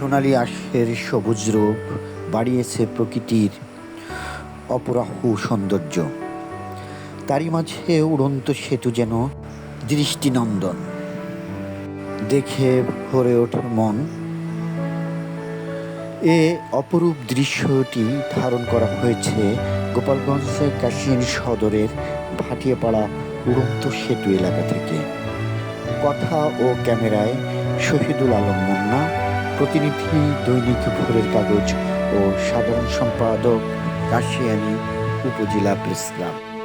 সোনালি আশের সবুজ রূপ বাড়িয়েছে প্রকৃতির অপরাহু সৌন্দর্য। তারই মাঝে উড়ন্ত সেতু যেন দৃষ্টিনন্দন। দেখে ভরে ওঠে মন। এ অপরূপ দৃশ্যটি ধারণ করা হয়েছে গোপালগঞ্জের কাশিয়ান সদরের ভাটিয়াপাড়া উড়ন্ত সেতু এলাকা থেকে। কথা ও ক্যামেরায় শহীদুল আলম মুন্না। প্রতিনিধি দৈনিক ভোরের কাগজ ও সাধারণ সম্পাদক কাশিয়ানী উপজেলা প্রেস ক্লাব।